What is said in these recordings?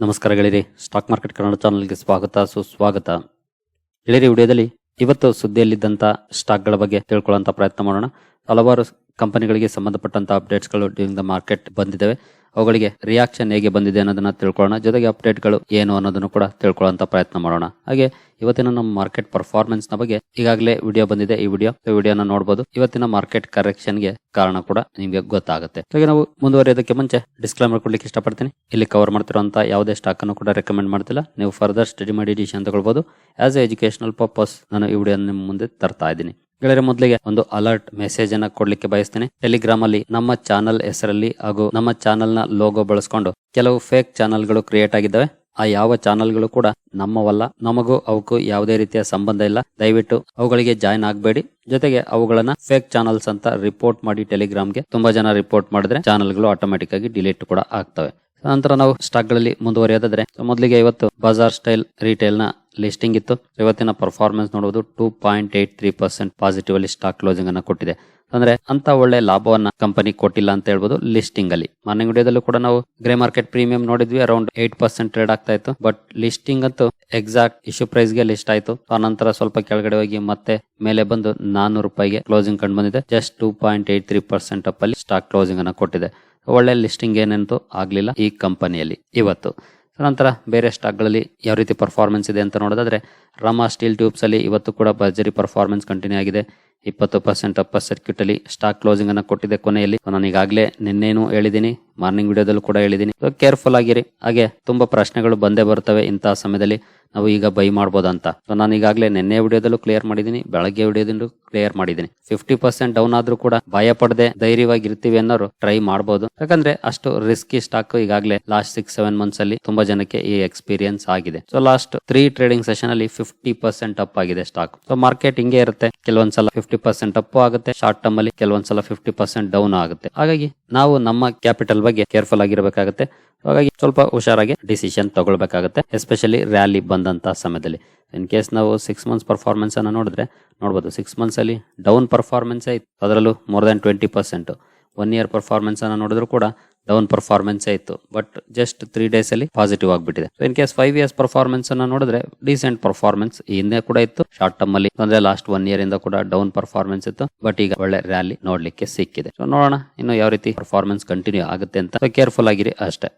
ನಮಸ್ಕಾರ ಗೆಳೆಯರಿ stock market Kannada ಚಾನಲ್ಗೆ ಸ್ವಾಗತ, ಸುಸ್ವಾಗತ. ಗೆಳೆಯರಿ ವಿಡಿಯೋದಲ್ಲಿ ಇವತ್ತು ಸುದ್ದಿಯಲ್ಲಿದ್ದಂಥ ಸ್ಟಾಕ್ಗಳ ಬಗ್ಗೆ ತಿಳ್ಕೊಳ್ಳೋಂಥ ಪ್ರಯತ್ನ ಮಾಡೋಣ. ಹಲವಾರು ಕಂಪನಿಗಳಿಗೆ ಸಂಬಂಧಪಟ್ಟಂತ ಅಪ್ಡೇಟ್ಸ್ಗಳು ಡ್ಯೂರಿಂಗ್ ದ ಮಾರ್ಕೆಟ್ ಬಂದಿದ್ದಾವೆ. ಅವುಗಳಿಗೆ ರಿಯಾಕ್ಷನ್ ಹೇಗೆ ಬಂದಿದೆ ಅನ್ನೋದನ್ನ ತಿಳ್ಕೊಳ್ಳೋಣ. ಜೊತೆಗೆ ಅಪ್ಡೇಟ್ಗಳು ಏನು ಅನ್ನೋದನ್ನು ಕೂಡ ತಿಳ್ಕೊಳ್ಳೋಂಥ ಪ್ರಯತ್ನ ಮಾಡೋಣ. ಹಾಗೆ ಇವತ್ತಿನ ನಮ್ಮ ಮಾರ್ಕೆಟ್ ಪರ್ಫಾರ್ಮೆನ್ಸ್ನ ಬಗ್ಗೆ ಈಗಾಗಲೇ ವಿಡಿಯೋ ಬಂದಿದೆ. ಈ ವಿಡಿಯೋ ವಿಡಿಯೋನ ನೋಡಬಹುದು ಇವತ್ತಿನ ಮಾರ್ಕೆಟ್ ಕರೆಕ್ಷನ್ಗೆ ಕಾರಣ ಕೂಡ ನಿಮಗೆ ಗೊತ್ತಾಗುತ್ತೆ. ಹಾಗೆ ನಾವು ಮುಂದುವರಿಯೋದಕ್ಕೆ ಮುಂಚೆ ಡಿಸ್ಕ್ಲೈಮರ್ ಕೊಡ್ಲಿಕ್ಕೆ ಇಷ್ಟಪಡ್ತೀನಿ. ಇಲ್ಲಿ ಕವರ್ ಮಾಡ್ತಿರುವಂತ ಯಾವುದೇ ಸ್ಟಾಕ್ ಅನ್ನು ಕೂಡ ರೆಕಮೆಂಡ್ ಮಾಡ್ತಿಲ್ಲ. ನೀವು ಫರ್ದರ್ ಸ್ಟಡಿ ಮಾಡಿ ಡಿಸಿಷನ್ ತಗೊಳ್ಬಹುದು ಆಸ್ ಎ ಎಜುಕೇಶನಲ್ ಪರ್ಪಸ್ ನಾನು ಈ ವಿಡಿಯೋ ನಿಮ್ಮ ಮುಂದೆ ತರ್ತಾ ಇದ್ದೀನಿ. ಗೆಳೆಯರೆ ಮೊದಲಿಗೆ ಒಂದು ಅಲರ್ಟ್ ಮೆಸೇಜ್ ಅನ್ನ ಕೊಡ್ಲಿಕ್ಕೆ ಬಯಸ್ತೇನೆ. ಟೆಲಿಗ್ರಾಮ್ ಅಲ್ಲಿ ನಮ್ಮ ಚಾನಲ್ ಹೆಸರಲ್ಲಿ ಹಾಗೂ ನಮ್ಮ ಚಾನಲ್ನ ಲೋಗೋ ಬಳಸ್ಕೊಂಡು ಕೆಲವು ಫೇಕ್ ಚಾನಲ್ಗಳು ಕ್ರಿಯೇಟ್ ಆಗಿದ್ದಾವೆ. ಆ ಯಾವ ಚಾನಲ್ಗಳು ಕೂಡ ನಮ್ಮವಲ್ಲ. ನಮಗೂ ಅವಕ್ಕೂ ಯಾವುದೇ ರೀತಿಯ ಸಂಬಂಧ ಇಲ್ಲ. ದಯವಿಟ್ಟು ಅವುಗಳಿಗೆ ಜಾಯ್ನ್ ಆಗಬೇಡಿ. ಜೊತೆಗೆ ಅವುಗಳನ್ನ ಫೇಕ್ ಚಾನಲ್ಸ್ ಅಂತ ರಿಪೋರ್ಟ್ ಮಾಡಿ ಟೆಲಿಗ್ರಾಮ್ಗೆ ತುಂಬಾ ಜನ ರಿಪೋರ್ಟ್ ಮಾಡಿದ್ರೆ ಚಾನಲ್ಗಳು ಆಟೋಮೆಟಿಕ್ ಆಗಿ ಡಿಲೀಟ್ ಕೂಡ ಆಗ್ತವೆ. ನಂತರ ನಾವು ಸ್ಟಾಕ್ಗಳಲ್ಲಿ ಮುಂದುವರಿಯೋದಾದ್ರೆ, ಮೊದಲಿಗೆ ಇವತ್ತು ಬಜಾರ್ ಸ್ಟೈಲ್ ರಿಟೇಲ್ನ ಲಿಸ್ಟಿಂಗ್ ಇತ್ತು. ಇವತ್ತಿನ ಪರ್ಫಾರ್ಮೆನ್ಸ್ ನೋಡುವುದು two point eight three percent positive ಅಲ್ಲಿ ಸ್ಟಾಕ್ ಕ್ಲೋಸಿಂಗ್ ಅನ್ನು ಕೊಟ್ಟಿದೆ. ಅಂದ್ರೆ ಅಂತ ಒಳ್ಳೆ ಲಾಭವನ್ನ ಕಂಪನಿ ಕೊಟ್ಟಿಲ್ಲ ಅಂತ ಹೇಳ್ಬೋದು ಲಿಸ್ಟಿಂಗ್ ಅಲ್ಲಿ. ಮಾರ್ನಿಂಗ್ ವಿಡಿಯೋದಲ್ಲೂ ಕೂಡ ನಾವು ಗ್ರೇ ಮಾರ್ಕೆಟ್ ಪ್ರೀಮಿಯಂ ನೋಡಿದ್ವಿ ಅರೌಂಡ್ ಏಟ್ ಪರ್ಸೆಂಟ್ ಟ್ರೇಡ್ ಆಗ್ತಾ ಇತ್ತು. ಬಟ್ ಲಿಸ್ಟಿಂಗ್ ಅಂತೂ ಎಕ್ಸಾಕ್ಟ್ ಇಶ್ಯೂ ಪ್ರೈಸ್ಗೆ ಲಿಸ್ಟ್ ಆಯ್ತು. ಆ ನಂತರ ಸ್ವಲ್ಪ ಕೆಳಗಡೆ ಹೋಗಿ ಮತ್ತೆ ಮೇಲೆ ಬಂದು ನಾನ್ನೂರು ರೂಪಾಯಿಗೆ ಕ್ಲೋಸಿಂಗ್ ಕಂಡು ಬಂದಿದೆ. Just two point eight three percent up ಅಲ್ಲಿ ಸ್ಟಾಕ್ ಕ್ಲೋಸಿಂಗ್ ಅನ್ನು ಕೊಟ್ಟಿದೆ. ಒಳ್ಳೆ ಲಿಸ್ಟಿಂಗ್ ಏನಂತೂ ಆಗ್ಲಿಲ್ಲ ಈ ಕಂಪನಿಯಲ್ಲಿ ಇವತ್ತು. ನಂತರ ಬೇರೆ ಸ್ಟಾಕ್ಗಳಲ್ಲಿ ಯಾವ ರೀತಿ ಪರ್ಫಾರ್ಮೆನ್ಸ್ ಇದೆ ಅಂತ ನೋಡೋದಾದ್ರೆ ರಮಾ ಸ್ಟೀಲ್ ಟ್ಯೂಬ್ಸಲ್ಲಿ ಇವತ್ತು ಕೂಡ ಭರ್ಜರಿ ಪರ್ಫಾರ್ಮೆನ್ಸ್ ಕಂಟಿನ್ಯೂ ಆಗಿದೆ. ಇಪ್ಪತ್ತು ಪರ್ಸೆಂಟ್ ಅಪ್ಪರ್ ಸರ್ಕ್ಯೂಟ್ ಅಲ್ಲಿ ಸ್ಟಾಕ್ ಕ್ಲೋಸಿಂಗ್ ಅನ್ನ ಕೊಟ್ಟಿದೆ ಕೊನೆಯಲ್ಲಿ. ನಾನು ಈಗಾಗಲೇ ನಿನ್ನೇನು ಹೇಳಿದ್ದೀನಿ ಮಾರ್ನಿಂಗ್ ವಿಡಿಯೋದಲ್ಲೂ ಕೂಡ ಹೇಳಿದ್ದೀನಿ ಕೇರ್ಫುಲ್ ಆಗಿರಿ. ಹಾಗೆ ತುಂಬಾ ಪ್ರಶ್ನೆಗಳು ಬಂದೇ ಬರ್ತವೆ ಇಂತಹ ಸಮಯದಲ್ಲಿ. ನಾವು ಈಗ ಬೈ ಮಾಡಬಹುದಂತ ನಾನು ಈಗಾಗಲೇ ನಿನ್ನೆ ವಿಡಿಯೋದಲ್ಲೂ ಕ್ಲಿಯರ್ ಮಾಡಿದೀನಿ. ಬೆಳಗ್ಗೆ ವಿಡಿಯೋದಿಂದ ಕ್ಲಿಯರ್ ಮಾಡಿದೀನಿ. ಫಿಫ್ಟಿ ಪರ್ಸೆಂಟ್ ಡೌನ್ ಆದ್ರೂ ಕೂಡ ಭಯ ಪಡದೆ ಧೈರ್ಯವಾಗಿ ಇರ್ತೀವಿ ಅನ್ನೋರು ಟ್ರೈ ಮಾಡಬಹುದು ಯಾಕಂದ್ರೆ ಅಷ್ಟು ರಿಸ್ಕಿ ಸ್ಟಾಕ್ ಈಗಾಗಲೇ ಲಾಸ್ಟ್ ಸಿಕ್ಸ್ ಸೆವೆನ್ ಮಂತ್ಸ್ ಅಲ್ಲಿ ತುಂಬಾ ಜನಕ್ಕೆ ಈ ಎಕ್ಸ್ಪೀರಿಯನ್ಸ್ ಆಗಿದೆ. So last three trading session ಅಲ್ಲಿ ಫಿಫ್ಟಿ ಪರ್ಸೆಂಟ್ ಅಪ್ ಆಗಿದೆ ಸ್ಟಾಕ್ ಸೊ ಮಾರ್ಕೆಟ್ ಹಿಂಗೆ ಇರುತ್ತೆ. ಕೆಲವೊಂದ್ಸಲ ಫಿಫ್ಟಿ ಪರ್ಸೆಂಟ್ ಅಪ್ ಆಗುತ್ತೆ. ಶಾರ್ಟ್ ಟರ್ಮ್ ಅಲ್ಲಿ ಕೆಲವೊಂದ್ಸಲ ಫಿಫ್ಟಿ ಪರ್ಸೆಂಟ್ ಡೌನ್ ಆಗುತ್ತೆ. ಹಾಗಾಗಿ ನಾವು ನಮ್ಮ ಕ್ಯಾಪಿಟಲ್ ಬಗ್ಗೆ ಕೇರ್ಫುಲ್ ಆಗಿರಬೇಕಾಗುತ್ತೆ. ಹಾಗಾಗಿ ಸ್ವಲ್ಪ ಹುಷಾರಾಗಿ ಡಿಸಿಷನ್ ತಗೊಳ್ಬೇಕಾಗುತ್ತೆ ಎಸ್ಪೆಷಲಿ ರ್ಯಾಲಿ ಬಂದಂತ ಸಮಯದಲ್ಲಿ. ಇನ್ ಕೇಸ್ ನಾವು ಸಿಕ್ಸ್ ಮಂತ್ಸ್ ಪರ್ಫಾರ್ಮೆನ್ಸ್ ಅನ್ನ ನೋಡಿದ್ರೆ, ನೋಡ್ಬೋದು ಸಿಕ್ಸ್ ಮಂತ್ಸ್ ಅಲ್ಲಿ ಡೌನ್ ಪರ್ಫಾರ್ಮೆನ್ಸ್ ಇತ್ತು. ಅದರಲ್ಲೂ more than twenty percent one year performance ಅನ್ನ ನೋಡಿದ್ರು ಕೂಡ ಡೌನ್ ಪರ್ಫಾರ್ಮೆನ್ಸ್ ಇತ್ತು ಬಟ್ ಜಸ್ಟ್ ತ್ರೀ ಡೇಸ್ ಅಲ್ಲಿ ಪಾಸಿಟಿವ್ ಆಗಿಬಿಟ್ಟಿದೆ. In case five years performance ಅನ್ನ ನೋಡಿದ್ರೆ ಡಿಸೆಂಟ್ ಪರ್ಫಾರ್ಮೆನ್ಸ್ ಹಿಂದೆ ಕೂಡ ಇತ್ತು. ಶಾರ್ಟ್ ಟರ್ಮ್ ಅಲ್ಲಿ ಅಂದ್ರೆ ಲಾಸ್ಟ್ ಒನ್ ಇಯರ್ ಇಂದ ಕೂಡ ಡೌನ್ ಪರ್ಫಾರ್ಮೆನ್ಸ್ ಇತ್ತು. ಬಟ್ ಈಗ ಒಳ್ಳೆ ರ್ಯಾಲಿ ನೋಡ್ಲಿಕ್ಕೆ ಸಿಕ್ಕಿದೆ. ಸೊ ನೋಡೋಣ ಇನ್ನು ಯಾವ ರೀತಿ ಪರ್ಫಾರ್ಮೆನ್ಸ್ ಕಂಟಿನ್ಯೂ ಆಗುತ್ತೆ ಅಂತ. ಕೇರ್ಫುಲ್ ಆಗಿರಿ ಅಷ್ಟೇ.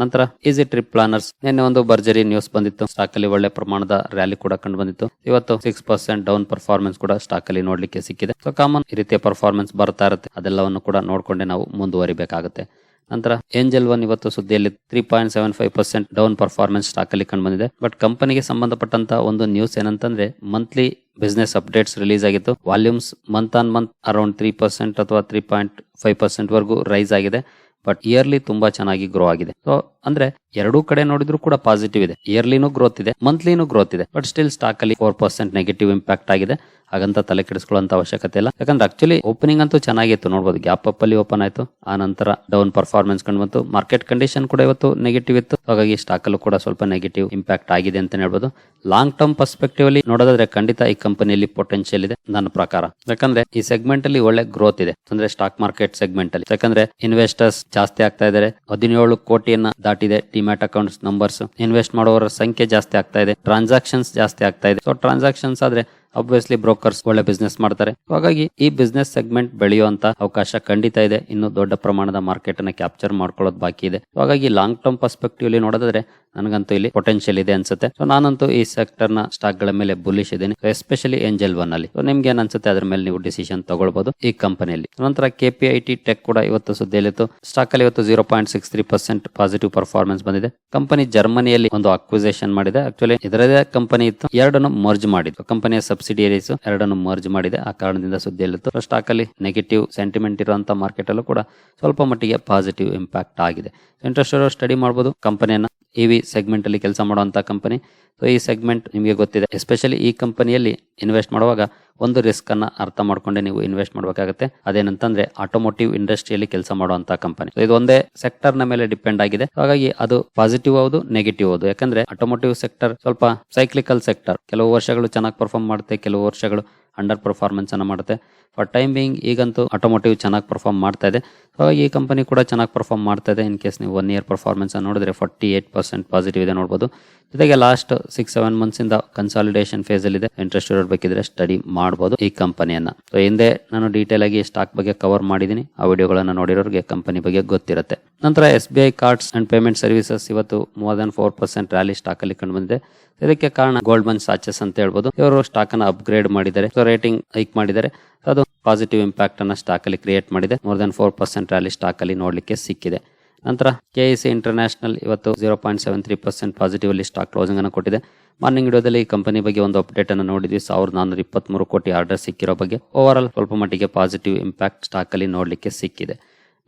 ನಂತರ ಈಸಿ ಟ್ರಿಪ್ ಪ್ಲಾನರ್ಸ್ ನಿನ್ನೆ ಒಂದು ಭರ್ಜರಿ ನ್ಯೂಸ್ ಬಂದಿತ್ತು. ಸ್ಟಾಕ್ ಅಲ್ಲಿ ಒಳ್ಳೆ ಪ್ರಮಾಣದ ರ್ಯಾಲಿ ಕೂಡ ಕಂಡು ಬಂದಿತ್ತು. ಇವತ್ತು ಸಿಕ್ಸ್ ಪರ್ಸೆಂಟ್ ಡೌನ್ ಪರ್ಫಾರ್ಮೆನ್ಸ್ ಕೂಡ ಸ್ಟಾಕ್ ಅಲ್ಲಿ ನೋಡ್ಲಿಕ್ಕೆ ಸಿಕ್ಕಿದೆ. ಸೊ ಕಾಮನ್ ಈ ರೀತಿಯ ಪರ್ಫಾರ್ಮೆನ್ಸ್ ಬರ್ತಾ ಇರುತ್ತೆ. ಅದೆಲ್ಲವನ್ನು ಕೂಡ ನೋಡ್ಕೊಂಡೆ ನಾವು ಮುಂದುವರಿಬೇಕಾಗುತ್ತೆ. ನಂತರ ಏಂಜಲ್ ಒನ್ ಇವತ್ತು ಸುದ್ದಿಯಲ್ಲಿ three point seven five percent down performance stock ಅಲ್ಲಿ ಕಂಡು ಬಂದಿದೆ. ಬಟ್ ಕಂಪನಿಗೆ ಸಂಬಂಧಪಟ್ಟಂತ ಒಂದು ನ್ಯೂಸ್ ಏನಂತಂದ್ರೆ ಮಂತ್ಲಿ ಬಿಸ್ನೆಸ್ ಅಪ್ಡೇಟ್ಸ್ ರಿಲೀಸ್ ಆಗಿತ್ತು. Volumes month on month around three percent ಅಥವಾ ತ್ರೀ ಪಾಯಿಂಟ್ ಫೈವ್ ಪರ್ಸೆಂಟ್ ವರೆಗೂ ರೈಸ್ ಆಗಿದೆ. ಬಟ್ ಇಯರ್ಲಿ ತುಂಬಾ ಚೆನ್ನಾಗಿ ಗ್ರೋ ಆಗಿದೆ. ಸೊ ಅಂದ್ರೆ ಎರಡೂ ಕಡೆ ನೋಡಿದ್ರು ಕೂಡ ಪಾಸಿಟಿವ್ ಇದೆ. ಇಯರ್ಲಿನೂ ಗ್ರೋತ್ ಇದೆ ಮಂತ್ಲಿನೂ ಗ್ರೋತ್ ಇದೆ. ಬಟ್ ಸ್ಟಿಲ್ ಸ್ಟಾಕ್ ಅಲ್ಲಿ ಫೋರ್ ಪರ್ಸೆಂಟ್ ನೆಗೆಟಿವ್ ಇಂಪ್ಯಾಕ್ಟ್ ಆಗಿದೆ. ಹಾಗಂತ ತಲೆ ಕೆಡಿಸ್ಕೊಳ್ಳುವಂತ ಅವಶ್ಯಕತೆ ಇಲ್ಲ. ಯಾಕಂದ್ರೆ ಆಕ್ಚುಲಿ ಓಪನಿಂಗ್ ಅಂತೂ ಚೆನ್ನಾಗಿತ್ತು. ನೋಡಬಹುದು ಗ್ಯಾಪ್ ಅಪ್ ಅಲ್ಲಿ ಓಪನ್ ಆಯ್ತು. ಆ ನಂತರ ಡೌನ್ ಪರ್ಫಾರ್ಮೆನ್ಸ್ ಕಂಡು ಬಂತು. ಮಾರ್ಕೆಟ್ ಕಂಡೀಷನ್ ಕೂಡ ಇವತ್ತು ನೆಗೆಟಿವ್ ಇತ್ತು. ಹಾಗಾಗಿ ಸ್ಟಾಕ್ ಅಲ್ಲೂ ಕೂಡ ಸ್ವಲ್ಪ ನೆಗೆಟಿವ್ ಇಂಪ್ಯಾಕ್ಟ್ ಆಗಿದೆ ಅಂತ ಹೇಳ್ಬೋದು. ಲಾಂಗ್ ಟರ್ಮ್ ಪರ್ಸ್ಪೆಕ್ಟಿವ್ ಅಲ್ಲಿ ನೋಡೋದಾದ್ರೆ ಖಂಡಿತ ಈ ಕಂಪನಿಯಲ್ಲಿ ಪೊಟೆನ್ಶಿಯಲ್ ಇದೆ ನನ್ನ ಪ್ರಕಾರ. ಯಾಕಂದ್ರೆ ಈ ಸೆಗ್ಮೆಂಟ್ ಅಲ್ಲಿ ಒಳ್ಳೆ ಗ್ರೋತ್ ಇದೆ. ಅಂದ್ರೆ ಸ್ಟಾಕ್ ಮಾರ್ಕೆಟ್ ಸೆಗ್ಮೆಂಟ್ ಅಲ್ಲಿ. ಯಾಕಂದ್ರೆ ಇನ್ವೆಸ್ಟರ್ಸ್ ಜಾಸ್ತಿ ಆಗ್ತಾ ಇದ್ದಾರೆ. ಹದಿನೇಳು ಕೋಟಿಯನ್ನ ದಾಟಿದೆ. ಡಿಮ್ಯಾಟ್ ಅಕೌಂಟ್ಸ್ ನಂಬರ್ಸ್ ಇನ್ವೆಸ್ಟ್ ಮಾಡುವವರ ಸಂಖ್ಯೆ ಜಾಸ್ತಿ ಆಗ್ತಾ ಇದೆ. ಟ್ರಾನ್ಸಾಕ್ಷನ್ಸ್ ಜಾಸ್ತಿ ಆಗ್ತಾ ಇದೆ. ಸೊ ಟ್ರಾನ್ಸಾಕ್ಷನ್ಸ್ ಆದ್ರೆ ಅಬ್ವಿಯಸ್ಲಿ ಬ್ರೋಕರ್ಸ್ ಒಳ್ಳೆ ಬಿಸ್ನೆಸ್ ಮಾಡ್ತಾರೆ. ಹಾಗಾಗಿ ಈ ಬಿಸ್ನೆಸ್ ಸೆಗ್ಮೆಂಟ್ ಬೆಳೆಯುವಂತ ಅವಕಾಶ ಖಂಡಿತ ಇದೆ. ಇನ್ನು ದೊಡ್ಡ ಪ್ರಮಾಣದ ಮಾರ್ಕೆಟ್ ಅನ್ನ ಕ್ಯಾಪ್ಚರ್ ಮಾಡ್ಕೊಳ್ಳೋದು ಬಾಕಿ ಇದೆ. ಹಾಗಾಗಿ ಲಾಂಗ್ ಟರ್ಮ್ ಪರ್ಸ್ಪೆಕ್ಟಿವ್ ಅಲ್ಲಿ ನೋಡೋದಾದ್ರೆ ನನಗಂತೂ ಇಲ್ಲಿ ಪೊಟೆನ್ಶಿಯಲ್ ಇದೆ ಅನ್ಸುತ್ತೆ. ಸೊ ನಾನಂತೂ ಈ ಸೆಕ್ಟರ್ನ ಸ್ಟಾಕ್ಗಳ ಮೇಲೆ ಬುಲಿಶ್ ಇದ್ದೀನಿ. ಎಸ್ಪೆಷಲಿ ಏಂಜಲ್ ಒನ್ ಅಲ್ಲಿ. ನಿಮ್ಗೆ ಏನ್ ಅನ್ಸುತ್ತೆ ಅದ್ರ ಮೇಲೆ ನೀವು ಡಿಸಿಷನ್ ತಗೊಳ್ಬಹುದು ಈ ಕಂಪನಿಯಲ್ಲಿ ನಂತರ ಕೆಪಿಐಟಿ ಟೆಕ್ ಕೂಡ ಇವತ್ತು ಸುದ್ದಿಯಲ್ಲಿತ್ತು. ಸ್ಟಾಕ್ ಅಲ್ಲಿ ಇವತ್ತು zero point six three percent positive performance ಬಂದಿದೆ. ಕಂಪನಿ ಜರ್ಮನಿಯಲ್ಲಿ ಒಂದು ಅಕ್ವಿಸೇಷನ್ ಮಾಡಿದೆ. ಆಕ್ಚುಲಿ ಇದರದೇ ಕಂಪನಿ ಇತ್ತು. ಎರಡನ್ನು ಮರ್ಜ್ ಮಾಡಿದ್ದು. ಕಂಪನಿಯ ಸಬ್ಸಿಡಿಯರೀಸ್ ಎರಡನ್ನು ಮರ್ಜ್ ಮಾಡಿದೆ. ಆ ಕಾರಣದಿಂದ ಸುದ್ದಿಯಲ್ಲಿತ್ತು ಸ್ಟಾಕ್ ಅಲ್ಲಿ ನೆಗೆಟಿವ್ ಸೆಂಟಿಮೆಂಟ್ ಇರುವಂತಹ ಮಾರ್ಕೆಟ್ ಅಲ್ಲೂ ಕೂಡ ಸ್ವಲ್ಪ ಮಟ್ಟಿಗೆ ಪಾಸಿಟಿವ್ ಇಂಪ್ಯಾಕ್ಟ್ ಆಗಿದೆ. ಇಂಟ್ರೆಸ್ಟ್ ಸ್ಟಡಿ ಮಾಡಬಹುದು ಕಂಪನಿಯನ್ನ ಇವಿ ಸೆಗ್ಮೆಂಟ್ ಅಲ್ಲಿ ಕೆಲಸ ಮಾಡುವಂಥ ಕಂಪನಿ ಸೊ ಈ ಸೆಗ್ಮೆಂಟ್ ನಿಮಗೆ ಗೊತ್ತಿದೆ. ಎಸ್ಪೆಷಲಿ ಈ ಕಂಪನಿಯಲ್ಲಿ ಇನ್ವೆಸ್ಟ್ ಮಾಡುವಾಗ ಒಂದು ರಿಸ್ಕನ್ನು ಅರ್ಥ ಮಾಡ್ಕೊಂಡೆ ನೀವು ಇನ್ವೆಸ್ಟ್ ಮಾಡಬೇಕಾಗುತ್ತೆ. ಅದೇನಂತಂದ್ರೆ ಆಟೋಮೋಟಿವ್ ಇಂಡಸ್ಟ್ರಿಯಲ್ಲಿ ಕೆಲಸ ಮಾಡುವಂತ ಕಂಪನಿ ಇದು ಒಂದೇ ಸೆಕ್ಟರ್ನ ಮೇಲೆ ಡಿಪೆಂಡ್ ಆಗಿದೆ. ಹಾಗಾಗಿ ಅದು ಪಾಸಿಟಿವ್ ಹೌದು ನೆಗೆಟಿವ್ ಹೌದು. ಯಾಕಂದ್ರೆ ಆಟೋಮೋಟಿವ್ ಸೆಕ್ಟರ್ ಸ್ವಲ್ಪ ಸೈಕ್ಲಿಕಲ್ ಸೆಕ್ಟರ್ ಕೆಲವು ವರ್ಷಗಳು ಚೆನ್ನಾಗಿ ಪರ್ಫಾರ್ಮ್ ಮಾಡುತ್ತೆ, ಕೆಲವು ವರ್ಷಗಳು ಅಂಡರ್ ಪರ್ಫಾರ್ಮೆನ್ಸ್ ಅನ್ನ ಮಾಡುತ್ತೆ. ಫಾರ್ ಟೈಮ್ ಬಿಂಗ್ ಈಗಂತೂ ಆಟೋಮೋಟಿವ್ ಚೆನ್ನಾಗಿ ಪರ್ಫಾರ್ಮ್ ಮಾಡ್ತಾ ಇದೆ. ಹಾಗಾಗಿ ಈ ಕಂಪನಿ ಕೂಡ ಚೆನ್ನಾಗಿ ಪರ್ಫಾರ್ಮ್ ಮಾಡ್ತಾ ಇದೆ ಇನ್ ಕೇಸ್ ನೀವು ಒನ್ ಇಯರ್ ಪರ್ಫಾರ್ಮೆನ್ಸ್ ನೋಡಿದ್ರೆ ಫಾರ್ಟಿ ಏಟ್ ಪರ್ಸೆಂಟ್ ಪಾಸಿಟಿವ್ ಇದೆ ನೋಡ್ಬೋದು. ಜೊತೆಗೆ ಲಾಸ್ಟ್ ಸಿಕ್ಸ್ ಸೆವೆನ್ ಮಂತ್ಸ್ ಇಂದ ಕನ್ಸಾಲಿಡೇಷನ್ ಫೇಸ್ ಅಲ್ಲಿ ಇದೆ ಇಂಟ್ರೆಸ್ಟ್ ಇರೋರು ಬೇಕಿದ್ರೆ ಸ್ಟಡಿ ಮಾಡಬಹುದು ಈ ಕಂಪನಿಯನ್ನ ಸೊ ಹಿಂದೆ ನಾನು ಡೀಟೇಲ್ ಆಗಿ ಸ್ಟಾಕ್ ಬಗ್ಗೆ ಕವರ್ ಮಾಡಿದ್ದೀನಿ. ಆ ವಿಡಿಯೋಗಳನ್ನು ನೋಡಿರೋರಿಗೆ ಕಂಪನಿ ಬಗ್ಗೆ ಗೊತ್ತಿರುತ್ತೆ. ನಂತರ S B I cards and payment services ಇವತ್ತು more than four percent rally stock ಅಲ್ಲಿ ಕಂಡು ಬಂದಿದೆ. ಇದಕ್ಕೆ ಕಾರಣ ಗೋಲ್ಡ್ ಮನ್ ಸಾಚಸ್ ಅಂತ ಹೇಳ್ಬೋದು. ಇವರು ಸ್ಟಾಕ್ ಅನ್ನು ಅಪ್ಗ್ರೇಡ್ ಮಾಡಿದ್ದಾರೆ. ಸೊ ರೇಟಿಂಗ್ ಹೈಕ್ ಮಾಡಿದ್ದಾರೆ. ಅದು ಪಾಸಿಟಿವ್ ಇಂಪ್ಯಾಕ್ಟ್ ಅನ್ನ ಸ್ಟಾಕ್ ಅಲ್ಲಿ ಕ್ರಿಯೇಟ್ ಮಾಡಿದೆ. More than four percent rally stock ಅಲ್ಲಿ ನೋಡ್ಲಿಕ್ಕೆ ಸಿಕ್ಕಿದೆ. ನಂತರ ಕೆ ಸಿ ಇಂಟರ್ನ್ಯಾಷನಲ್ ಇವತ್ತು zero point seven three percent positive ಅಲ್ಲಿ ಸ್ಟಾಕ್ ಕ್ಲೋಸಿಂಗ್ ಅನ್ನು ಕೊಟ್ಟಿದೆ. ಮಾರ್ನಿಂಗ್ ವಿಡಿಯೋದಲ್ಲಿ ಈ ಕಂಪನಿ ಬಗ್ಗೆ ಒಂದು ಅಪ್ಡೇಟ್ ಅನ್ನು ನೋಡಿದ್ವಿ. ಸಾವಿರದ ನಾನ್ನೂರ ಇಪ್ಪತ್ಮೂರು ಕೋಟಿ ಆರ್ಡರ್ ಸಿಕ್ಕಿರೋ ಬಗ್ಗೆ. ಓವರ್ ಆಲ್ ಸ್ವಲ್ಪ ಮಟ್ಟಿಗೆ ಪಾಸಿಟಿವ್ ಇಂಪ್ಯಾಕ್ಟ್ ಸ್ಟಾಕ್ ಅಲ್ಲಿ ನೋಡ್ಲಿಕ್ಕೆ ಸಿಕ್ಕಿದೆ.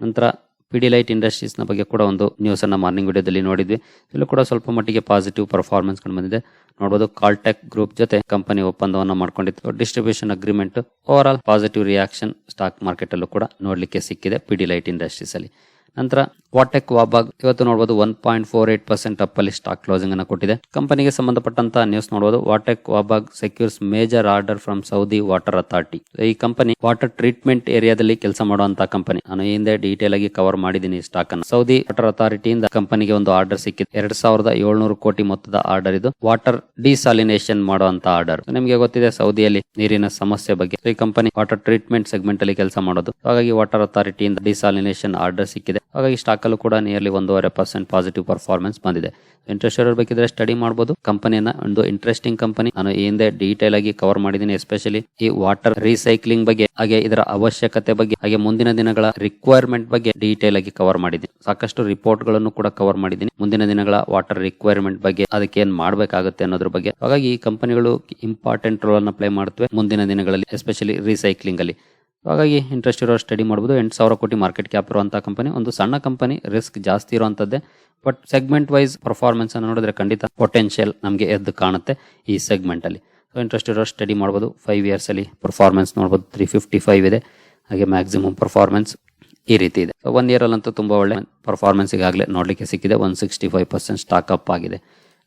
ನಂತರ ಪಿಡಿಲೈಟ್ ಇಂಡಸ್ಟ್ರೀಸ್ನ ಬಗ್ಗೆ ಕೂಡ ಒಂದು ನ್ಯೂಸ್ ಅನ್ನ ಮಾರ್ನಿಂಗ್ ವಿಡಿಯೋದಲ್ಲಿ ನೋಡಿದ್ವಿ. ಇಲ್ಲೂ ಕೂಡ ಸ್ವಲ್ಪ ಮಟ್ಟಿಗೆ ಪಾಸಿಟಿವ್ ಪರ್ಫಾರ್ಮೆನ್ಸ್ ಕಂಡು ಬಂದಿದೆ. ನೋಡಬಹುದು ಕಾಲ್ಟೆಕ್ ಗ್ರೂಪ್ ಜೊತೆ ಕಂಪನಿ ಒಪ್ಪಂದವನ್ನು ಮಾಡ್ಕೊಂಡಿತ್ತು. Distribution agreement over all positive reaction stock ಮಾರ್ಕೆಟಲ್ಲೂ ಕೂಡ ನೋಡಲಿಕ್ಕೆ ಸಿಕ್ಕಿದೆ ಪಿಡಿಲೈಟ್ ಇಂಡಸ್ಟ್ರೀಸ್ ಅಲ್ಲಿ. ನಂತರ ವಾಟೆಕ್ ವಾಬಾಗ್ ಇವತ್ತು ನೋಡಬಹುದು one point four eight percent up ಅಲ್ಲಿ ಸ್ಟಾಕ್ ಕ್ಲೋಸಿಂಗ್ ಅನ್ನು ಕೊಟ್ಟಿದೆ. ಕಂಪನಿಗೆ ಸಂಬಂಧಪಟ್ಟಂತಹ ನ್ಯೂಸ್ ನೋಡಬಹುದು VA Tech Wabag secures major order from Saudi water authority ಈ ಕಂಪನಿ ವಾಟರ್ ಟ್ರೀಟ್ಮೆಂಟ್ ಏರಿಯಾದಲ್ಲಿ ಕೆಲಸ ಮಾಡುವಂತಹ ಕಂಪನಿ. ನಾನು ಈ ಹಿಂದೆ ಡೀಟೇಲ್ ಆಗಿ ಕವರ್ ಮಾಡಿದ್ದೀನಿ ಸ್ಟಾಕ್ ಅನ್ನು. ಸೌದಿ ವಾಟರ್ ಅಥಾರಿಟಿಯಿಂದ ಕಂಪನಿಗೆ ಒಂದು ಆರ್ಡರ್ ಸಿಕ್ಕಿದೆ. ಎರಡ್ ಸಾವಿರದ ಏಳ್ನೂರು ಕೋಟಿ ಮೊತ್ತದ ಆರ್ಡರ್ ಇದು. ವಾಟರ್ ಡಿಸಾಲಿನೇಷನ್ ಮಾಡುವಂತಹ ಆರ್ಡರ್ ನಿಮಗೆ ಗೊತ್ತಿದೆ ಸೌದಿಯಲ್ಲಿ ನೀರಿನ ಸಮಸ್ಯೆ ಬಗ್ಗೆ. ಈ ಕಂಪನಿ ವಾಟರ್ ಟ್ರೀಟ್ಮೆಂಟ್ ಸೆಗ್ಮೆಂಟ್ ಅಲ್ಲಿ ಕೆಲಸ ಮಾಡೋದು. ಹಾಗಾಗಿ ವಾಟರ್ ಅಥಾರಿಟಿಯಿಂದ ಡಿಸಾಲಿನೇಷನ್ ಆರ್ಡರ್ ಸಿಕ್ಕಿದೆ. ಹಾಗಾಗಿ ಸ್ಟಾಕ್ ಅಲ್ಲೂ ಕೂಡ ನಿಯರ್ಲಿ ಒಂದೂವರೆ ಪರ್ಸೆಂಟ್ ಪಾಸಿಟಿವ್ ಪರ್ಫಾರ್ಮೆನ್ಸ್ ಬಂದಿದೆ. ಇಂಟ್ರೆಸ್ಟ್ ಇರೋರು ಬೇಕಿದ್ರೆ ಸ್ಟಡಿ ಮಾಡಬಹುದು ಕಂಪನಿಯನ್ನ ಒಂದು ಇಂಟ್ರೆಸ್ಟಿಂಗ್ ಕಂಪನಿ ನಾನು ಈ ಹಿಂದೆ ಡೀಟೇಲ್ ಆಗಿ ಕವರ್ ಮಾಡಿದ್ದೀನಿ ಎಸ್ಪೆಷಲಿ ಈ ವಾಟರ್ ರೀಸೈಕ್ಲಿಂಗ್ ಬಗ್ಗೆ, ಹಾಗೆ ಇದರ ಅವಶ್ಯಕತೆ ಬಗ್ಗೆ, ಹಾಗೆ ಮುಂದಿನ ದಿನಗಳ ರಿಕ್ವೈರ್ಮೆಂಟ್ ಬಗ್ಗೆ ಡೀಟೇಲ್ ಆಗಿ ಕವರ್ ಮಾಡಿದ್ದೀನಿ. ಸಾಕಷ್ಟು ರಿಪೋರ್ಟ್ಗಳನ್ನು ಕೂಡ ಕವರ್ ಮಾಡಿದ್ದೀನಿ. ಮುಂದಿನ ದಿನಗಳ ವಾಟರ್ ರಿಕ್ವೈರ್ಮೆಂಟ್ ಬಗ್ಗೆ, ಅದಕ್ಕೆ ಏನ್ ಮಾಡಬೇಕಾಗುತ್ತೆ ಅನ್ನೋದ್ರ ಬಗ್ಗೆ. ಹಾಗಾಗಿ ಈ ಕಂಪನಿಗಳು ಇಂಪಾರ್ಟೆಂಟ್ ರೋಲ್ ಅನ್ನ ಪ್ಲೇ ಮಾಡುತ್ತವೆ ಮುಂದಿನ ದಿನಗಳಲ್ಲಿ ಎಸ್ಪೆಷಲಿ ರೀಸೈಕ್ಲಿಂಗ್ ಅಲ್ಲಿ. ಹಾಗಾಗಿ ಇಂಟ್ರೆಸ್ಟ್ ಇರೋ ಸ್ಟಡಿ ಮಾಡ್ಬೋದು. ಎಂಟು ಸಾವಿರ ಕೋಟಿ ಮಾರ್ಕೆಟ್ ಕ್ಯಾಪ್ ಇರುವಂಥ ಕಂಪನಿ ಒಂದು ಸಣ್ಣ ಕಂಪನಿ ರಿಸ್ಕ್ ಜಾಸ್ತಿ ಇರುವಂಥದ್ದೇ ಬಟ್ ಸೆಗ್ಮೆಂಟ್ ವೈಸ್ ಪರ್ಫಾರ್ಮೆನ್ಸ್ ಅನ್ನು ನೋಡಿದ್ರೆ ಖಂಡಿತ ಪೊಟೆನ್ಷಿಯಲ್ ನಮಗೆ ಎದ್ದು ಕಾಣುತ್ತೆ ಈ ಸೆಗ್ಮೆಂಟ್ ಅಲ್ಲಿ. ಸೊ ಇಂಟ್ರೆಸ್ಟ್ ಇರೋ ಸ್ಟಡಿ ಮಾಡ್ಬೋದು. ಫೈವ್ ಇಯರ್ಸ್ ಅಲ್ಲಿ ಪರ್ಫಾರ್ಮೆನ್ಸ್ ನೋಡ್ಬೋದು. ತ್ರೀ ಫಿಫ್ಟಿ ಫೈವ್ ಇದೆ. ಹಾಗೆ ಮ್ಯಾಕ್ಸಿಮಮ್ ಪರ್ಫಾರ್ಮೆನ್ಸ್ ಈ ರೀತಿ ಇದೆ. ಒನ್ ಇಯರ್ ಅಲ್ಲಂತೂ ತುಂಬಾ ಒಳ್ಳೆ ಪರ್ಫಾರ್ಮೆನ್ಸ್ ಈಗಾಗಲೇ ನೋಡ್ಲಿಕ್ಕೆ ಸಿಕ್ಕಿದೆ. One sixty five percent stock up ಆಗಿದೆ.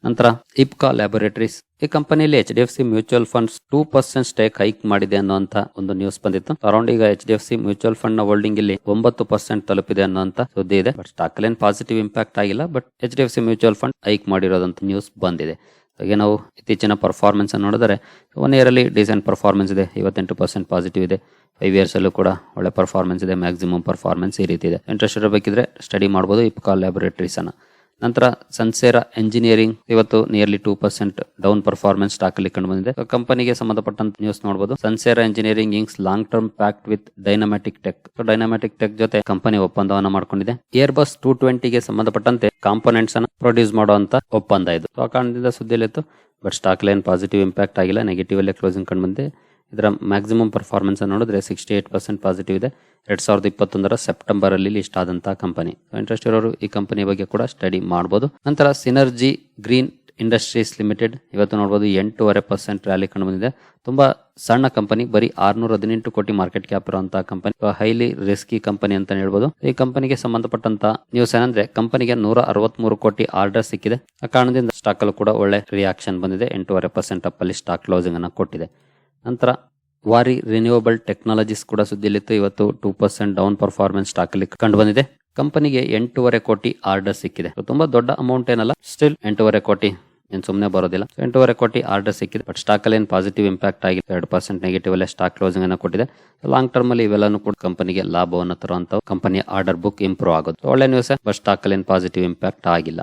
ನಂತರ ಇಪ್ಕಾ ಲ್ಯಾಬೊರೇಟರೀಸ್. ಈ ಕಂಪನಿಯಲ್ಲಿ H D F C mutual funds two percent stake hike ಮಾಡಿದೆ ಅನ್ನುವಂತ ಒಂದು ನ್ಯೂಸ್ ಬಂದಿತ್ತು. ಅರೌಂಡ್ ಈಗ H D F C mutual ಫಂಡ್ನ holding ಇಲ್ಲಿ ಒಂಬತ್ತು ಪರ್ಸೆಂಟ್ ತಲುಪಿದೆ ಅನ್ನುವಂತ ಸುದ್ದಿ ಇದೆ. ಬಟ್ ಸ್ಟಾಕ್ ಅಲ್ಲಿ ಪಾಸಿಟಿವ್ ಇಂಪ್ಯಾಕ್ಟ್ ಆಗಿಲ್ಲ. But H D F C mutual fund hike ಮಾಡಿರೋದಂತ news ಬಂದಿದೆ. ಹಾಗೆ ನಾವು ಇತ್ತೀಚಿನ ಪರ್ಫಾರ್ಮೆನ್ಸ್ ನೋಡಿದರೆ ಒನ್ ಇಯರ್ ಅಲ್ಲಿ ಡಿಸೆಂಟ್ ಪರ್ಫಾರ್ಮೆನ್ಸ್ ಇದೆ. ಐವತ್ತೆಂಟು ಪರ್ಸೆಂಟ್ ಪಾಸಿಟಿವ್ ಇದೆ. ಫೈವ್ ಇಯರ್ಸ್ ಅಲ್ಲೂ ಕೂಡ ಒಳ್ಳೆ ಪರ್ಫಾರ್ಮೆನ್ಸ್ ಇದೆ. ಮ್ಯಾಕ್ಸಿಮಮ್ ಪರ್ಫಾರ್ಮೆನ್ಸ್ ಈ ರೀತಿ ಇದೆ. ಇಂಟ್ರೆಸ್ಟ್ ಇರಬೇಕಿದ್ರೆ ಸ್ಟಡಿ ಮಾಡಬಹುದು ಇಪ್ಕಾ ಲ್ಯಾಬೊರೇಟರೀಸ್ ಅನ್ನ. ನಂತರ ಸನ್ಸೇರಾ ಎಂಜಿನಿಯರಿಂಗ್ ಇವತ್ತು nearly two percent down performance stock ಅಲ್ಲಿ ಕಂಡು ಬಂದಿದೆ. ಕಂಪನಿಗೆ ಸಂಬಂಧಪಟ್ಟಂತ ನ್ಯೂಸ್ ನೋಡಬಹುದು Sansera engineering inks long term pact with Dynamatic tech Dynamatic tech ಜೊತೆ ಕಂಪನಿ ಒಪ್ಪಂದವನ್ನ ಮಾಡ್ಕೊಂಡಿದೆ. ಏರ್ ಬಸ್ ಟೂ ಟ್ವೆಂಟಿಗೆ ಸಂಬಂಧಪಟ್ಟಂತೆ ಕಾಂಪೊನೆಂಟ್ಸ್ ಅನ್ನ ಪ್ರೊಡ್ಯೂಸ್ ಮಾಡುವಂತ ಒಪ್ಪಂದ ಇದು. ಆ ಕಾರಣದಿಂದ ಸುದ್ದಿಯಲ್ಲಿತ್ತು but stock line positive impact ಆಗಿಲ್ಲ ನೆಗೆಟಿವ್ ಅಲ್ಲೇ ಕ್ಲೋಸಿಂಗ್ ಕಂಡು ಬಂದಿದೆ. ಇದರ ಮ್ಯಾಕ್ಸಿಮಮ್ ಪರ್ಫಾರ್ಮೆನ್ಸ್ ನೋಡಿದ್ರೆ ಸಿಕ್ಸ್ಟಿ ಏಟ್ ಪರ್ಸೆಂಟ್ ಪಾಸಿಟಿವ್ ಇದೆ. ಎರಡ್ ಸಾವಿರದ ಇಪ್ಪತ್ತೊಂದರ ಸೆಪ್ಟೆಂಬರ್ ಅಲ್ಲಿ ಲಿಸ್ಟ್ ಆದಂತಹ ಕಂಪನಿ ಇಂಟ್ರೆಸ್ಟ್ ಇರೋರು ಈ ಕಂಪನಿ ಬಗ್ಗೆ ಕೂಡ ಸ್ಟಡಿ ಮಾಡಬಹುದು ನಂತರ ಸಿನರ್ಜಿ ಗ್ರೀನ್ ಇಂಡಸ್ಟ್ರೀಸ್ ಲಿಮಿಟೆಡ್ ಇವತ್ತು ನೋಡಬಹುದು ಎಂಟೂವರೆ ಪರ್ಸೆಂಟ್ ರ್ಯಾಲಿ ಕಂಡು ಬಂದಿದೆ ತುಂಬಾ ಸಣ್ಣ ಕಂಪನಿ ಬರೀ ಆರ್ನೂರ ಹದಿನೆಂಟು ಕೋಟಿ ಮಾರ್ಕೆಟ್ ಕ್ಯಾಪ್ ಇರುವಂತಹ ಕಂಪನಿ ಹೈಲಿ ರಿಸ್ಕಿ ಕಂಪನಿ ಅಂತ ಹೇಳ್ಬೋದು. ಈ ಕಂಪನಿಗೆ ಸಂಬಂಧಪಟ್ಟಂತ ನ್ಯೂಸ್ ಏನಂದ್ರೆ ಕಂಪನಿಗೆ ನೂರ ಅರವತ್ಮೂರು ಕೋಟಿ ಆರ್ಡರ್ ಸಿಕ್ಕಿದೆ. ಆ ಕಾರಣದಿಂದ ಸ್ಟಾಕ್ ಅಲ್ಲೂ ಕೂಡ ಒಳ್ಳೆ ರಿಯಾಕ್ಷನ್ ಬಂದಿದೆ. ಎಂಟೂವರೆ ಪರ್ಸೆಂಟ್ ಅಪ್ ಅಲ್ಲಿ ಸ್ಟಾಕ್ ಕ್ಲೋಸಿಂಗ್ ಅನ್ನ ಕೊಟ್ಟಿದೆ. ನಂತರ ವಾರಿ ರಿನ್ಯೂವಬಲ್ ಟೆಕ್ನಾಲಜೀಸ್ ಕೂಡ ಸುದ್ದಿಲಿತ್ತು ಇವತ್ತು two percent down performance stock ಅಲ್ಲಿ ಕಂಡು ಬಂದಿದೆ ಕಂಪನಿಗೆ ಎಂಟೂವರೆ ಕೋಟಿ ಆರ್ಡರ್ ಸಿಕ್ಕಿದೆ. ತುಂಬಾ ದೊಡ್ಡ ಅಮೌಂಟ್ ಏನಲ್ಲ ಸ್ಟಿಲ್ ಎಂಟೂವರೆ ಕೋಟಿ. ಏನ್ ಸುಮ್ಮನೆ ಬರೋದಿಲ್ಲ. ಎಂಟೂವರೆ ಕೋಟಿ ಆರ್ಡರ್ ಸಿಕ್ಕಿದೆ. ಬಟ್ ಸ್ಟಾಕ್ ಅಲ್ಲಿ ಏನು ಪಾಸಿಟಿವ್ ಇಂಪ್ಯಾಕ್ಟ್ ಆಗಿ ಎರಡು ಪರ್ಸೆಂಟ್ ನೆಗೆಟಿವ್ ಅಲ್ಲೇ ಸ್ಟಾಕ್ ಕ್ಲೋಸಿಂಗ್ ಅನ್ನು ಕೊಟ್ಟಿದೆ. ಲಾಂಗ್ ಟರ್ಮ್ ಅಲ್ಲಿ ಇವೆಲ್ಲನೂ ಕೂಡ ಕಂಪನಿಗೆ ಲಾಭವನ್ನು ತರುವಂತ ಕಂಪನಿಯ ಆರ್ಡರ್ ಬುಕ್ ಇಂಪ್ರೂವ್ ಆಗುತ್ತೆ ಒಳ್ಳೆ ನ್ಯೂಸ್ ಬಟ್ ಸ್ಟಾಕ್ ಅಲ್ಲಿ ಏನು ಪಾಸಿಟಿವ್ ಇಂಪ್ಯಾಕ್ಟ್ ಆಗಿಲ್ಲ.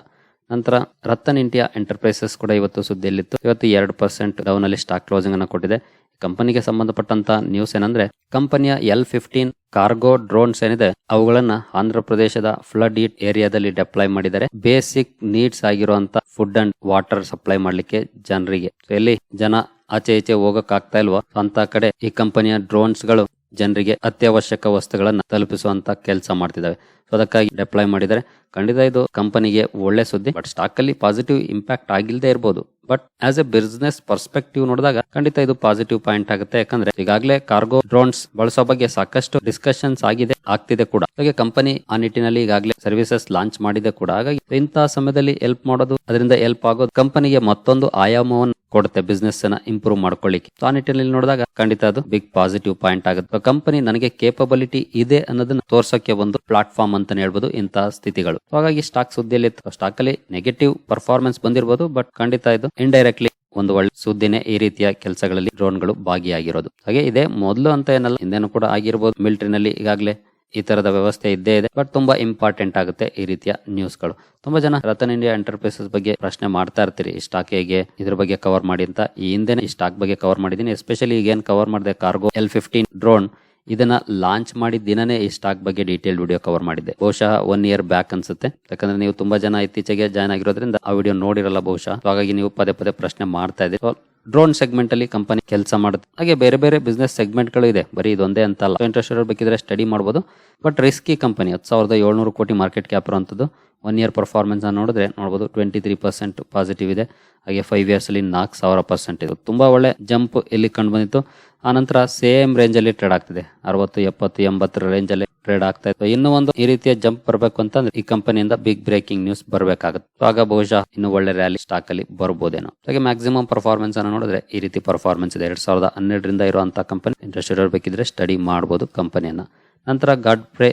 ನಂತರ ರತನ್ ಇಂಡಿಯಾ ಎಂಟರ್ಪ್ರೈಸಸ್ ಕೂಡ ಇವತ್ತು ಸುದ್ದಿಯಲ್ಲಿತ್ತು. ಇವತ್ತು ಎರಡು ಪರ್ಸೆಂಟ್ ಡೌನ್ ಅಲ್ಲಿ ಸ್ಟಾಕ್ ಕ್ಲೋಸಿಂಗ್ ಅನ್ನು ಕೊಟ್ಟಿದೆ. ಕಂಪನಿಗೆ ಸಂಬಂಧಪಟ್ಟಂತ ನ್ಯೂಸ್ ಏನಂದ್ರೆ, ಕಂಪನಿಯ ಎಲ್ ಫಿಫ್ಟೀನ್ ಕಾರ್ಗೋ ಡ್ರೋನ್ಸ್ ಏನಿದೆ, ಅವುಗಳನ್ನ ಆಂಧ್ರ ಪ್ರದೇಶದ ಫ್ಲಡ್ ಈಟ್ ಏರಿಯಾದಲ್ಲಿ ಡೆಪ್ಲೈ ಮಾಡಿದ್ದಾರೆ ಬೇಸಿಕ್ ನೀಡ್ಸ್ ಆಗಿರುವಂತ ಫುಡ್ ಅಂಡ್ ವಾಟರ್ ಸಪ್ಲೈ ಮಾಡ್ಲಿಕ್ಕೆ ಜನರಿಗೆ. ಎಲ್ಲಿ ಜನ ಆಚೆ ಈಚೆ ಹೋಗಕ್ ಆಗ್ತಾ ಇಲ್ವೋ ಅಂತ ಕಡೆ ಈ ಕಂಪನಿಯ ಡ್ರೋನ್ಸ್ಗಳು ಜನರಿಗೆ ಅತ್ಯವಶ್ಯಕ ವಸ್ತುಗಳನ್ನ ತಲುಪಿಸುವಂತ ಕೆಲಸ ಮಾಡ್ತಿದ್ದಾವೆ ಸೊ ಅದಕ್ಕಾಗಿ ಡೆಪ್ಲೈ ಮಾಡಿದ್ದಾರೆ ಖಂಡಿತ ಇದು ಕಂಪನಿಗೆ ಒಳ್ಳೆ ಸುದ್ದಿ ಬಟ್ ಸ್ಟಾಕ್ ಅಲ್ಲಿ ಪಾಸಿಟಿವ್ ಇಂಪ್ಯಾಕ್ಟ್ ಆಗಿಲ್ಲದೆ ಇರಬಹುದು but as a business perspective ನೋಡಿದಾಗ ಖಂಡಿತ ಇದು ಪಾಸಿಟಿವ್ ಪಾಯಿಂಟ್ ಆಗುತ್ತೆ. ಯಾಕಂದ್ರೆ ಈಗಾಗಲೇ ಕಾರ್ಗೋ ಡ್ರೋನ್ಸ್ ಬಳಸೋ ಬಗ್ಗೆ ಸಾಕಷ್ಟು ಡಿಸ್ಕಷನ್ಸ್ ಆಗಿದೆ, ಆಗ್ತಿದೆ ಕೂಡ. ಹಾಗೆ ಕಂಪನಿ ಆ ನಿಟ್ಟಿನಲ್ಲಿ ಈಗಾಗಲೇ ಸರ್ವಿಸಸ್ ಲಾಂಚ್ ಮಾಡಿದೆ ಕೂಡ. ಹಾಗಾಗಿ ಇಂತಹ ಸಮಯದಲ್ಲಿ ಹೆಲ್ಪ್ ಮಾಡೋದು, ಅದರಿಂದ ಹೆಲ್ಪ್ ಆಗೋದು ಕಂಪನಿಗೆ ಮತ್ತೊಂದು ಆಯಾಮವನ್ನು ಕೊಡುತ್ತೆ ಬಿಸ್ನೆಸ್ ಅನ್ನ ಇಂಪ್ರೂವ್ ಮಾಡ್ಕೊಳ್ಳಿಕ್ಕೆ. ಆ ನಿಟ್ಟಿನಲ್ಲಿ ನೋಡಿದಾಗ ಖಂಡಿತ ಅದು ಬಿಗ್ ಪಾಸಿಟಿವ್ ಪಾಯಿಂಟ್ ಆಗುತ್ತೆ. ಕಂಪನಿ ನನಗೆ ಕೇಪಬಿಲಿಟಿ ಇದೆ ಅನ್ನೋದನ್ನ ತೋರ್ಸೋಕೆ ಒಂದು ಪ್ಲಾಟ್ಫಾರ್ಮ್ ಅಂತಾನೆ ಹೇಳ್ಬೋದು ಇಂತಹ ಸ್ಥಿತಿಗಳು. ಹಾಗಾಗಿ ಸ್ಟಾಕ್ ಸುದ್ದಿಯಲ್ಲಿ ಸ್ಟಾಕ್ ಅಲ್ಲಿ ನೆಗೆಟಿವ್ ಪರ್ಫಾರ್ಮೆನ್ಸ್ ಬಂದಿರಬಹುದು ಬಟ್ ಖಂಡಿತ ಇದು ಇಂಡೈರೆಕ್ಟ್ಲಿ ಒಂದು ಒಳ್ಳೆ ಸುದ್ದಿನೇ ಈ ರೀತಿಯ ಕೆಲಸಗಳಲ್ಲಿ ಡ್ರೋನ್ಗಳು ಭಾಗಿಯಾಗಿರೋದು. ಹಾಗೆ ಇದೆ ಮೊದಲು ಅಂತ ಏನಲ್ಲ, ಹಿಂದೆನೂ ಕೂಡ ಆಗಿರ್ಬೋದು. ಮಿಲಿಟರಿನಲ್ಲಿ ಈಗಾಗಲೇ ಈ ತರದ ವ್ಯವಸ್ಥೆ ಇದ್ದೇ ಇದೆ. ಬಟ್ ತುಂಬಾ ಇಂಪಾರ್ಟೆಂಟ್ ಆಗುತ್ತೆ ಈ ರೀತಿಯ ನ್ಯೂಸ್ಗಳು. ತುಂಬಾ ಜನ ರತನ್ ಇಂಡಿಯಾ ಎಂಟರ್ಪ್ರೈಸಸ್ ಬಗ್ಗೆ ಪ್ರಶ್ನೆ ಮಾಡ್ತಾ ಇರ್ತೀರಿ ಈ ಸ್ಟಾಕ್ ಹೇಗೆ, ಇದ್ರ ಬಗ್ಗೆ ಕವರ್ ಮಾಡಿ ಅಂತ. ಈ ಹಿಂದೆ ಈ ಸ್ಟಾಕ್ ಬಗ್ಗೆ ಕವರ್ ಮಾಡಿದ್ದೀನಿ. ಎಸ್ಪೆಷಲಿ ಈಗ ಏನ್ ಕವರ್ ಮಾಡಿದೆ ಕಾರ್ಗೋ ಎಲ್ ಫಿಫ್ಟೀನ್ ಡ್ರೋನ್ ಇದನ್ನ ಲಾಂಚ್ ಮಾಡಿದ ದಿನನೇ ಈ ಸ್ಟಾಕ್ ಬಗ್ಗೆ ಡೀಟೇಲ್ ವಿಡಿಯೋ ಕವರ್ ಮಾಡಿದ್ದೆ. ಬಹುಶಃ ಒನ್ ಇಯರ್ ಬ್ಯಾಕ್ ಅನ್ಸುತ್ತೆ. ಯಾಕಂದ್ರೆ ನೀವು ತುಂಬಾ ಜನ ಇತ್ತೀಚೆಗೆ ಜಾಯ್ನ್ ಆಗಿರೋದ್ರಿಂದ ಆ ವಿಡಿಯೋ ನೋಡಿರಲ್ಲ ಬಹುಶಃ. ಹಾಗಾಗಿ ನೀವು ಪದೇ ಪದೇ ಪ್ರಶ್ನೆ ಮಾಡ್ತಾ ಇದೆ ಡ್ರೋನ್ ಸೆಗ್ಮೆಂಟ್ ಅಲ್ಲಿ ಕಂಪನಿ ಕೆಲಸ ಮಾಡುತ್ತೆ. ಹಾಗೆ ಬೇರೆ ಬೇರೆ ಬಿಸ್ನೆಸ್ ಸೆಗ್ಮೆಂಟ್ಗಳು ಇದೆ. ಬರೀ ಇದೊಂದೇ ಅಂತ ಅಲ್ಲ ಇಂಟ್ರೆಸ್ಟ್ ಬೇಕಿದ್ರೆ ಸ್ಟಡಿ ಮಾಡಬಹುದು ಬಟ್ ರಿಸ್ಕಿ ಕಂಪನಿ ಹತ್ತು ಸಾವಿರದ ಏಳ್ನೂರು ಕೋಟಿ ಮಾರ್ಕೆಟ್ ಕ್ಯಾಪ್ ಇರುವಂತದ್ದು. ಒನ್ ಇಯರ್ ಪರ್ಫಾರ್ಮೆನ್ಸ್ ನೋಡಿದ್ರೆ ನೋಡಬಹುದು ಟ್ವೆಂಟಿ ತ್ರೀ ಪರ್ಸೆಂಟ್ ಪಾಸಿಟಿವ್ ಇದೆ. ಹಾಗೆ ಫೈವ್ ಇಯರ್ಸ್ ಅಲ್ಲಿ ನಾಲ್ಕು ಸಾವಿರ ಪರ್ಸೆಂಟ್ ಇದು. ತುಂಬಾ ಒಳ್ಳೆ ಜಂಪ್ ಇಲ್ಲಿ ಕಂಡು ಬಂದಿತ್ತು. ಆನಂತರ ಸೇಮ್ ರೇಂಜ್ ಅಲ್ಲಿ ಟ್ರೇಡ್ ಆಗ್ತಿದೆ. ಅರವತ್ತು, ಎಪ್ಪತ್ತು, ಎಂಬತ್ತರ ರೇಂಜ್ ಅಲ್ಲಿ ಟ್ರೇಡ್ ಆಗ್ತಾ ಇತ್ತು. ಇನ್ನೂ ಒಂದು ಈ ರೀತಿಯ ಜಂಪ್ ಬರಬೇಕು ಅಂತಂದ್ರೆ ಈ ಕಂಪನಿಯಿಂದ ಬಿಗ್ ಬ್ರೇಕಿಂಗ್ ನ್ಯೂಸ್ ಬರಬೇಕಾಗುತ್ತೆ. ಆಗ ಬಹುಶಃ ಇನ್ನು ಒಳ್ಳೆ ರ್ಯಾಲಿ ಸ್ಟಾಕ್ ಅಲ್ಲಿ ಬರ್ಬೋದೇನೋ. ಹಾಗೆ ಮ್ಯಾಕ್ಸಿಮಮ್ ಪರ್ಫಾರ್ಮೆನ್ಸ್ ಅನ್ನು ನೋಡಿದ್ರೆ ಈ ರೀತಿ ಪರ್ಫಾರ್ಮೆನ್ಸ್ ಇದೆ. ಎರಡ್ ಸಾವಿರದ ಹನ್ನೆರಡರಿಂದ ಇರುವಂತಹ ಕಂಪನಿ ಇಂಟ್ರೆಸ್ಟ್ ಇರಬೇಕಿದ್ರೆ ಸ್ಟಡಿ ಮಾಡಬಹುದು ಕಂಪನಿಯನ್ನ ನಂತರ ಗಾಡ್ ಪ್ರೇ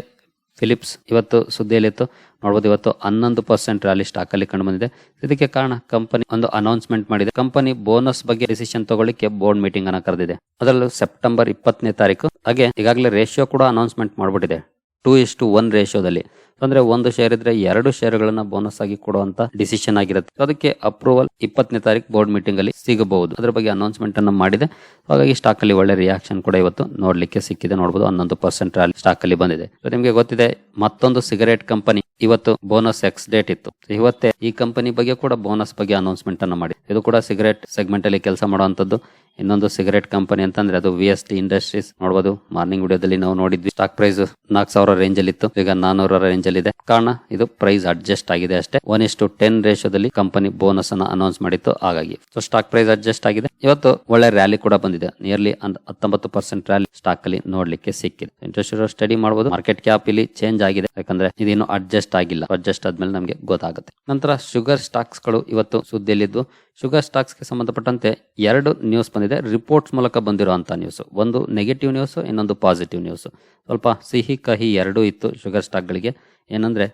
ಫಿಲಿಪ್ಸ್ ಇವತ್ತು ಸುದ್ದಿಯಲ್ಲಿತ್ತು. ನೋಡಬಹುದು ಇವತ್ತು ಹನ್ನೊಂದು ಪರ್ಸೆಂಟ್ ಸ್ಟಾಕ್ ಅಲ್ಲಿ ಕಂಡು ಬಂದಿದೆ ಇದಕ್ಕೆ ಕಾರಣ ಕಂಪನಿ ಒಂದು ಅನೌನ್ಸ್ಮೆಂಟ್ ಮಾಡಿದೆ. ಕಂಪನಿ ಬೋನಸ್ ಬಗ್ಗೆ ಡಿಸಿಷನ್ ತಗೊಳ್ಳಿಕ್ಕೆ ಬೋರ್ಡ್ ಮೀಟಿಂಗ್ ಅನ್ನ ಕರೆದಿದೆ. ಅದರಲ್ಲೂ ಸೆಪ್ಟೆಂಬರ್ ಇಪ್ಪತ್ತನೇ ತಾರೀಕು. ಹಾಗೆ ಈಗಾಗಲೇ ರೇಷಿಯೋ ಕೂಡ ಅನೌನ್ಸ್ಮೆಂಟ್ ಮಾಡ್ಬಿಟ್ಟಿದೆ. ಟೂ ಇಸ್ ಟು ಒನ್ ರೇಷಿಯೋದಲ್ಲಿ. ಅಂದ್ರೆ ಒಂದು ಶೇರ್ ಇದ್ರೆ ಎರಡು ಶೇರ್ಗಳನ್ನ ಬೋನಸ್ ಆಗಿ ಕೊಡುವಂತ ಡಿಸಿಷನ್ ಆಗಿರುತ್ತೆ. ಅದಕ್ಕೆ ಅಪ್ರೂವಲ್ ಇಪ್ಪತ್ತನೇ ತಾರೀಕು ಬೋರ್ಡ್ ಮೀಟಿಂಗ್ ಅಲ್ಲಿ ಸಿಗಬಹುದು. ಅದ್ರ ಬಗ್ಗೆ ಅನೌನ್ಸ್ಮೆಂಟ್ ಅನ್ನು ಮಾಡಿದೆ. ಹಾಗಾಗಿ ಸ್ಟಾಕ್ ಅಲ್ಲಿ ಒಳ್ಳೆ ರಿಯಾಕ್ಷನ್ ಕೂಡ ಇವತ್ತು ನೋಡ್ಲಿಕ್ಕೆ ಸಿಕ್ಕಿದೆ. ನೋಡಬಹುದು ಹನ್ನೊಂದು ಪರ್ಸೆಂಟ್ ಸ್ಟಾಕ್ ಅಲ್ಲಿ ಬಂದಿದೆ. ನಿಮಗೆ ಗೊತ್ತಿದೆ, ಮತ್ತೊಂದು ಸಿಗರೇಟ್ ಕಂಪನಿ ಇವತ್ತು ಬೋನಸ್ ಎಕ್ಸ್ ಡೇಟ್ ಇತ್ತು. ಇವತ್ತೇ ಈ ಕಂಪನಿ ಬಗ್ಗೆ ಕೂಡ ಬೋನಸ್ ಬಗ್ಗೆ ಅನೌನ್ಸ್ಮೆಂಟ್ ಅನ್ನು ಮಾಡಿ ಇದು ಕೂಡ ಸಿಗರೇಟ್ ಸೆಗ್ಮೆಂಟ್ ಅಲ್ಲಿ ಕೆಲಸ ಮಾಡುವಂತದ್ದು. ಇನ್ನೊಂದು ಸಿಗರೇಟ್ ಕಂಪನಿ ಅಂತಂದ್ರೆ ಅದು ವಿ ಎಸ್ ಟಿ ಇಂಡಸ್ಟ್ರೀಸ್ ನೋಡಬಹುದು ಮಾರ್ನಿಂಗ್ ವಿಡಿಯೋದಲ್ಲಿ ನಾವು ನೋಡಿದ್ವಿ. ಸ್ಟಾಕ್ ಪ್ರೈಸ್ ನಾಲ್ಕು ಸಾವಿರ ರೇಂಜ್ ಅಲ್ಲಿ ಇತ್ತು. ಈಗ ನಾನೂರ ರೇಂಜ್ ಅಲ್ಲಿ ಇದೆ. ಕಾರಣ, ಇದು ಪ್ರೈಸ್ ಅಡ್ಜಸ್ಟ್ ಆಗಿದೆ ಅಷ್ಟೇ. ಒನ್ ಇಸ್ ಟು ಟೆನ್ ರೇಷೋದಲ್ಲಿ ಕಂಪನಿ ಬೋನಸ್ ಅನ್ನ ಅನೌನ್ಸ್ ಮಾಡಿತ್ತು. ಹಾಗಾಗಿ ಸೊ ಸ್ಟಾಕ್ ಪ್ರೈಸ್ ಅಡ್ಜಸ್ಟ್ ಆಗಿದೆ. ಇವತ್ತು ಒಳ್ಳೆ ರ್ಯಾಲಿ ಕೂಡ ಬಂದಿದೆ. ನಿಯರ್ಲಿ ಹತ್ತೊಂಬತ್ತು ಪರ್ಸೆಂಟ್ ರ್ಯಾಲಿ ಸ್ಟಾಕ್ ಅಲ್ಲಿ ನೋಡ್ಲಿಕ್ಕೆ ಸಿಕ್ಕಿದೆ. ಇಂಟ್ರೆಸ್ಟ್ ಇರೋ ಸ್ಟಡಿ ಮಾಡಬಹುದು ಮಾರ್ಕೆಟ್ ಕ್ಯಾಪ್ ಇಲ್ಲಿ ಚೇಂಜ್ ಆಗಿದೆ. ಯಾಕಂದ್ರೆ ಇದೇನು ಅಡ್ಜಸ್ಟ್ ಆಗಿಲ್ಲ. ಅಡ್ಜಸ್ಟ್ ಆದ್ಮೇಲೆ ನಮಗೆ ಗೊತ್ತಾಗುತ್ತೆ. ನಂತರ ಶುಗರ್ ಸ್ಟಾಕ್ಸ್ಗಳು ಇವತ್ತು ಸುದ್ದಿಯಲ್ಲಿದ್ದು ಶುಗರ್ ಸ್ಟಾಕ್ಸ್ಗೆ ಸಂಬಂಧಪಟ್ಟಂತೆ ಎರಡು ನ್ಯೂಸ್ ಬಂದಿದೆ. ರಿಪೋರ್ಟ್ಸ್ ಮೂಲಕ ಬಂದಿರುವಂಥ ನ್ಯೂಸು ಒಂದು ನೆಗೆಟಿವ್ ನ್ಯೂಸು ಇನ್ನೊಂದು ಪಾಸಿಟಿವ್ ನ್ಯೂಸು ಸ್ವಲ್ಪ ಸಿಹಿ ಕಹಿ ಎರಡೂ ಇತ್ತು ಶುಗರ್ ಸ್ಟಾಕ್ಗಳಿಗೆ. ಏನಂದರೆ,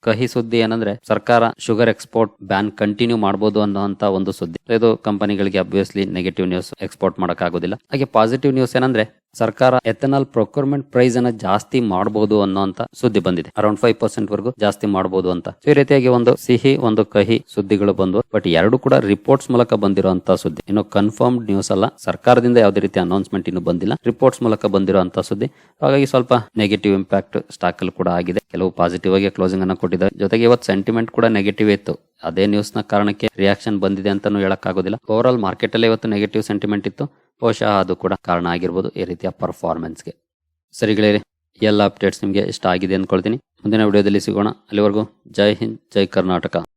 ಕಹಿ ಸುದ್ದಿ ಏನಂದರೆ, ಸರ್ಕಾರ ಶುಗರ್ ಎಕ್ಸ್ಪೋರ್ಟ್ ಬ್ಯಾನ್ ಕಂಟಿನ್ಯೂ ಮಾಡ್ಬೋದು ಅನ್ನೋಂಥ ಒಂದು ಸುದ್ದಿ. ಇದು ಕಂಪನಿಗಳಿಗೆ ಅಬ್ವಿಯಸ್ಲಿ ನೆಗೆಟಿವ್ ನ್ಯೂಸ್ ಎಕ್ಸ್ಪೋರ್ಟ್ ಮಾಡೋಕ್ಕಾಗೋದಿಲ್ಲ. ಹಾಗೆ ಪಾಸಿಟಿವ್ ನ್ಯೂಸ್ ಏನಂದ್ರೆ ಸರ್ಕಾರ ಎಥನಾಲ್ ಪ್ರೊಕ್ಯೂರ್ಮೆಂಟ್ ಪ್ರೈಸ್ ಅನ್ನ ಜಾಸ್ತಿ ಮಾಡಬಹುದು ಅನ್ನೋಂತ ಸುದ್ದಿ ಬಂದಿದೆ. ಅರೌಂಡ್ ಫೈವ್ ಪರ್ಸೆಂಟ್ ವರೆಗೂ ಜಾಸ್ತಿ ಮಾಡಬಹುದು ಅಂತ. ಈ ರೀತಿಯಾಗಿ ಒಂದು ಸಿಹಿ, ಒಂದು ಕಹಿ ಸುದ್ದಿಗಳು ಬಂದು, ಬಟ್ ಎರಡು ಕೂಡ ರಿಪೋರ್ಟ್ಸ್ ಮೂಲಕ ಬಂದಿರುವಂತಹ ಸುದ್ದಿ. ಇನ್ನು ಕನ್ಫರ್ಮ್ಡ್ ನ್ಯೂಸ್ ಅಲ್ಲ, ಸರ್ಕಾರದಿಂದ ಯಾವುದೇ ರೀತಿ ಅನೌನ್ಸ್ಮೆಂಟ್ ಇನ್ನು ಬಂದಿಲ್ಲ, ರಿಪೋರ್ಟ್ಸ್ ಮೂಲಕ ಬಂದಿರುವಂತಹ ಸುದ್ದಿ. ಹಾಗಾಗಿ ಸ್ವಲ್ಪ ನೆಗೆಟಿವ್ ಇಂಪ್ಯಾಕ್ಟ್ ಸ್ಟಾಕ್ ಅಲ್ಲಿ ಕೂಡ ಆಗಿದೆ. ಕೆಲವು ಪಾಸಿಟಿವ್ ಆಗಿ ಕ್ಲೋಸಿಂಗ್ ಅನ್ನ ಕೊಟ್ಟಿದ್ದಾರೆ. ಜೊತೆಗೆ ಇವತ್ತು ಸೆಂಟಿಮೆಂಟ್ ಕೂಡ ನೆಗೆಟಿವ್ ಇತ್ತು. ಅದೇ ನ್ಯೂಸ್ನ ಕಾರಣಕ್ಕೆ ರಿಯಾಕ್ಷನ್ ಬಂದಿದೆ ಅಂತಾನು ಹೇಳಕ್ಕಾಗೋದಿಲ್ಲ. ಓವರ್ ಆಲ್ ಮಾರ್ಕೆಟ್ ಅಲ್ಲಿ ಇವತ್ತು ನೆಗೆಟಿವ್ ಸೆಂಟಿಮೆಂಟ್ ಇತ್ತು. ಬಹುಶಃ ಅದು ಕೂಡ ಕಾರಣ ಆಗಿರ್ಬೋದು ಈ ರೀತಿಯ ಪರ್ಫಾರ್ಮೆನ್ಸ್ಗೆ ಸರಿಗಳೇ ಎಲ್ಲ ಅಪ್ಡೇಟ್ಸ್ ನಿಮಗೆ ಇಷ್ಟ ಆಗಿದೆ ಅಂದ್ಕೊಳ್ತೀನಿ ಮುಂದಿನ ವಿಡಿಯೋದಲ್ಲಿ ಸಿಗೋಣ. ಅಲ್ಲಿವರೆಗೂ ಜೈ ಹಿಂದ್, ಜೈ ಕರ್ನಾಟಕ.